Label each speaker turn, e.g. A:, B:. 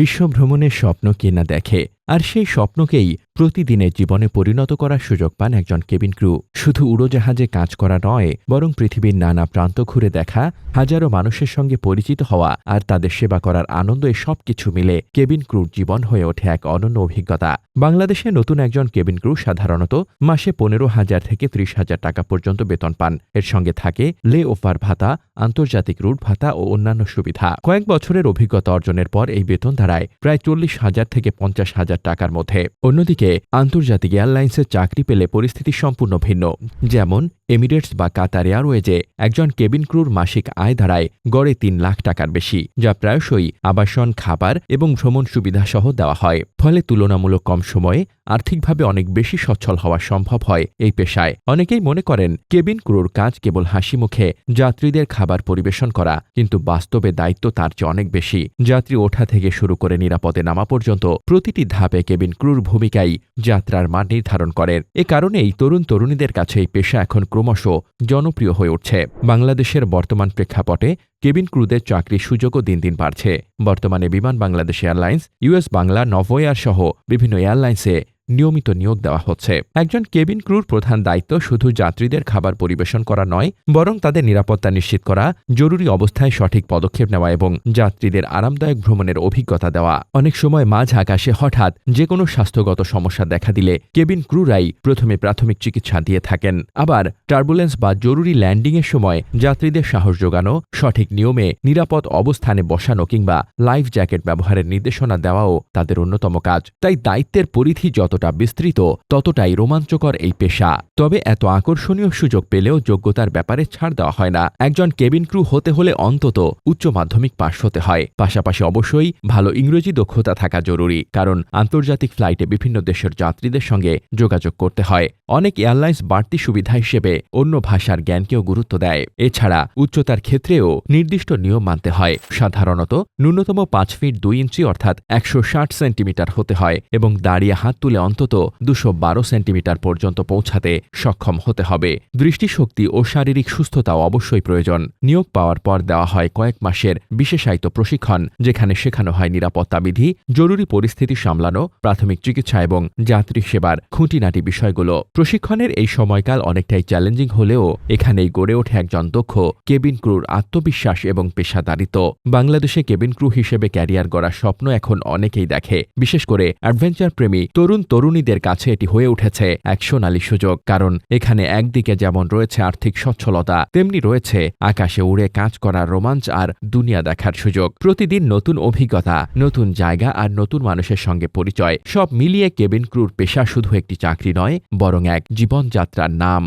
A: বিশ্ব ভ্রমণের স্বপ্ন কে না দেখে আর সেই স্বপ্নকেই প্রতিদিনের জীবনে পরিণত করার সুযোগ পান একজন কেবিন ক্রু। শুধু উড়োজাহাজে কাজ করা নয়, বরং পৃথিবীর নানা প্রান্ত ঘুরে দেখা, হাজারো মানুষের সঙ্গে পরিচিত হওয়া আর তাদের সেবা করার আনন্দ এ সবকিছু মিলে কেবিন ক্রুর জীবন হয়ে ওঠে এক অনন্য অভিজ্ঞতা। বাংলাদেশে নতুন একজন কেবিন ক্রু সাধারণত মাসে পনেরো হাজার থেকে ত্রিশ হাজার টাকা পর্যন্ত বেতন পান। এর সঙ্গে থাকে লে ওফার ভাতা, আন্তর্জাতিক রুট ভাতা ও অন্যান্য সুবিধা। কয়েক বছরের অভিজ্ঞতা অর্জনের পর এই বেতন দাঁড়ায় প্রায় চল্লিশ হাজার থেকে পঞ্চাশ হাজার টাকার মধ্যে। অন্যদিকে আন্তর্জাতিক এয়ারলাইন্সের চাকরি পেলে পরিস্থিতি সম্পূর্ণ ভিন্ন। যেমন, এমিরেটস বা কাতার এয়ারওয়েজে একজন কেবিন ক্রুর মাসিক আয় দাঁড়ায় গড়ে তিন লাখ টাকার বেশি, যা প্রায়শই আবাসন, খাবার এবং ভ্রমণ সুবিধা সহ দেওয়া হয়। ফলে তুলনামূলক কম সময়ে আর্থিকভাবে অনেক বেশি সচ্ছল হওয়া সম্ভব হয় এই পেশায়। অনেকেই মনে করেন, কেবিন ক্রুর কাজ কেবল হাসি মুখে যাত্রীদের খাবার পরিবেশন করা, কিন্তু বাস্তবে দায়িত্ব তার চেয়ে অনেক বেশি। যাত্রী ওঠা থেকে শুরু করে নিরাপদে নামা পর্যন্ত প্রতিটি ধাপে কেবিন ক্রুর ভূমিকাই যাত্রার মান নির্ধারণ করেন। এ কারণেই তরুণ তরুণীদের কাছে এই পেশা এখন ক্রমশ জনপ্রিয় হয়ে উঠছে। বাংলাদেশের বর্তমান প্রেক্ষাপটে কেবিন ক্রুদের চাকরির সুযোগও দিন দিন বাড়ছে। বর্তমানে বিমান বাংলাদেশ এয়ারলাইন্স ইউএস বাংলা নভোয়ার সহ বিভিন্ন এয়ারলাইন্সে নিয়মিত নিয়োগ দেওয়া হচ্ছে। একজন কেবিন ক্রুর প্রধান দায়িত্ব শুধু যাত্রীদের খাবার পরিবেশন করা নয়, বরং তাদের নিরাপত্তা নিশ্চিত করা, জরুরি অবস্থায় সঠিক পদক্ষেপ নেওয়া এবং যাত্রীদের আরামদায়ক ভ্রমণের অভিজ্ঞতা দেওয়া। অনেক সময় মাঝ আকাশে হঠাৎ যে কোনো স্বাস্থ্যগত সমস্যা দেখা দিলে কেবিন ক্রুরাই প্রথমে প্রাথমিক চিকিৎসা দিয়ে থাকেন। আবার টার্বুলেন্স বা জরুরি ল্যান্ডিংয়ের সময় যাত্রীদের সাহস যোগানো, সঠিক নিয়মে নিরাপদ অবস্থানে বসানো কিংবা লাইফ জ্যাকেট ব্যবহারের নির্দেশনা দেওয়াও তাদের অন্যতম কাজ। তাই দায়িত্বের পরিধি যতটা বিস্তৃত, ততটাই রোমাঞ্চকর এই পেশা। তবে এত আকর্ষণীয় সুযোগ পেলেও যোগ্যতার ব্যাপারে ছাড় দেওয়া হয় না। একজন কেবিন ক্রু হতে হলে অন্তত উচ্চ মাধ্যমিক পাশ হতে হয়। পাশাপাশি অবশ্যই ভালো ইংরেজি দক্ষতা থাকা জরুরি, কারণ আন্তর্জাতিক ফ্লাইটে বিভিন্ন দেশের যাত্রীদের সঙ্গে যোগাযোগ করতে হয়। অনেক এয়ারলাইন্স বাড়তি সুবিধা হিসেবে অন্য ভাষার জ্ঞানকেও গুরুত্ব দেয়। এছাড়া উচ্চতার ক্ষেত্রেও নির্দিষ্ট নিয়ম মানতে হয়। সাধারণত ন্যূনতম পাঁচ ফিট দুই ইঞ্চি অর্থাৎ একশো ষাট সেন্টিমিটার হতে হয় এবং দাঁড়িয়ে হাত তুলে অন্তত দুশো সেন্টিমিটার পর্যন্ত পৌঁছাতে সক্ষম হতে হবে। দৃষ্টিশক্তি ও শারীরিক সুস্থতাও অবশ্যই প্রয়োজন। নিয়োগ পাওয়ার পর দেওয়া হয় কয়েক মাসের বিশেষায়িত প্রশিক্ষণ, যেখানে শেখানো হয় নিরাপত্তা বিধি, জরুরি পরিস্থিতি সামলানো, প্রাথমিক চিকিৎসা এবং যাত্রী সেবার খুঁটিনাটি বিষয়গুলো। প্রশিক্ষণের এই সময়কাল অনেকটাই চ্যালেঞ্জিং হলেও এখানেই গড়ে ওঠে একজন দক্ষ কেবিন ক্রুর আত্মবিশ্বাস এবং পেশাদারিত্ব। বাংলাদেশে কেবিন ক্রু হিসেবে ক্যারিয়ার গড়ার স্বপ্ন এখন অনেকেই দেখে। বিশেষ করে অ্যাডভেঞ্চার প্রেমী তরুণ তরুণীদের কাছে এটি হয়ে উঠেছে এক সোনালী সুযোগ, কারণ এখানে একদিকে যেমন রয়েছে আর্থিক সচ্ছলতা, তেমনি রয়েছে আকাশে উড়ে কাজ করার রোমাঞ্চ আর দুনিয়া দেখার সুযোগ। প্রতিদিন নতুন অভিজ্ঞতা, নতুন জায়গা আর নতুন মানুষের সঙ্গে পরিচয়, সব মিলিয়ে কেবিন ক্রুর পেশা শুধু একটি চাকরি নয়, বরং এক জীবনযাত্রার নাম।